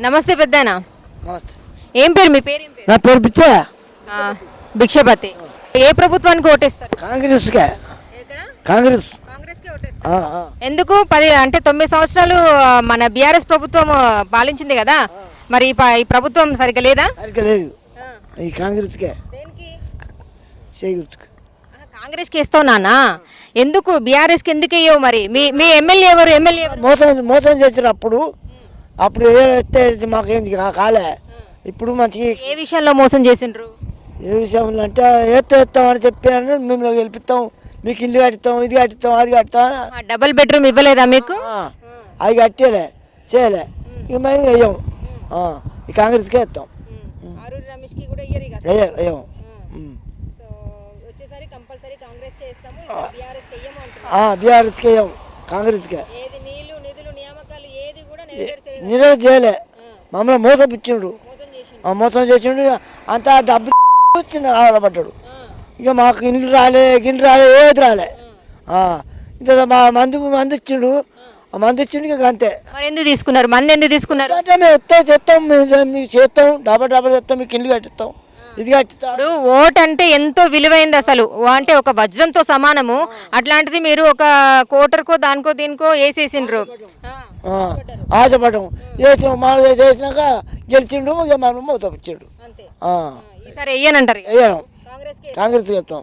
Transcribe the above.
నమస్తే పెద్దనా? నమస్తే. ఏం పేరు మీ పేరు? ఏం పేరు నా పేరు పిచ్చే ఆ, భిక్షపతి. ఏ ప్రభుత్వానికి ఓటేస్తారు? కాంగ్రెస్కే. కాంగ్రెస్. కాంగ్రెస్కే ఓటేస్తారు. ఆ, ఆ. ఎందుకు? పది అంటే తొమ్మిది సంవత్సరాలు ఆ, మన బీఆర్ఎస్ ప్రభుత్వం ఆ, పాలించింది కదా? మరి ఈ ప- ఈ ప్రభుత్వం సరిగ్గా లేదా? సరిగ్గా లేదు. ఈ కాంగ్రెస్కే. దేనికి? చేయగుర్తుకు కాంగ్రెస్కి ఇస్తావు నాన్న ఎందుకు? బీఆర్ఎస్కి ఎందుకు వేయవు మరి? మీ మీ ఎమ్మెల్యే ఎవరు? ఎమ్మెల్యే ఎవరు? మోసం మోసం చేసారు అప్పుడు అప్పుడు ఏదైతే మాకేంది కా- కాలే. ఇప్పుడు మంచిగా ఏ విషయంలో మోసం చేసిండ్రు? ఏ విషయంలో అంటే ఎత్తే ఎత్తామని చెప్పాను మేము గెలిపిస్తాం మీకు ఇల్లు కట్టిస్తాం ఇది కట్టిస్తాం అది కట్టిస్తాం అని. డబుల్ బెడ్రూమ్ ఇవ్వలేదా మీకు? అవి కట్టేలే చేయలే. ఇక మేము వేయం. ఈ కాంగ్రెస్కే ఇస్తాం వేయం. వేయం బీఆర్ఎస్కి వేయం. కాంగ్రెస్కే. నిలవ చేయలే. మమ్మల్ని మోసపిచ్చిండు మోసం చేసిండు ఆ మోసం చేసిండు అంతా డబ్బు వచ్చింది ఆడపడ్డాడు ఇక మాకు ఇండ్లు రాలే గిన్నె రాలే ఏది రాలే. ఆ, ఇంత మా మందు మంది ఇచ్చిండు ఆ మంది ఇచ్చిండు ఇక అంతే. మరి ఎందుకు తీసుకున్నారు? మంది ఎందుకు తీసుకున్నారు? అంటే మేము ఎత్తే చేస్తాం మేము మీకు చేస్తాం డబ్బా డబ్బా చేస్తాం మీకు ఇల్లు కట్టిస్తాం. ఇది కట్టిస్తాం ఇప్పుడు ఓట్ అంటే ఎంతో విలువైంది అసలు. అంటే ఒక వజ్రంతో సమానము. అట్లాంటిది మీరు ఒక కోటర్కో దానికో దీనికో వేసేసిండ్రు. ఆ, ఆశపడ్డాం చేసినాం మామూలుగా చేసినాక గెలిచిండు ఇక మనం మోసపిచ్చాడు అంతే. ఈసారి. వేయడం కాంగ్రెస్కి. కాంగ్రెస్ చేస్తాం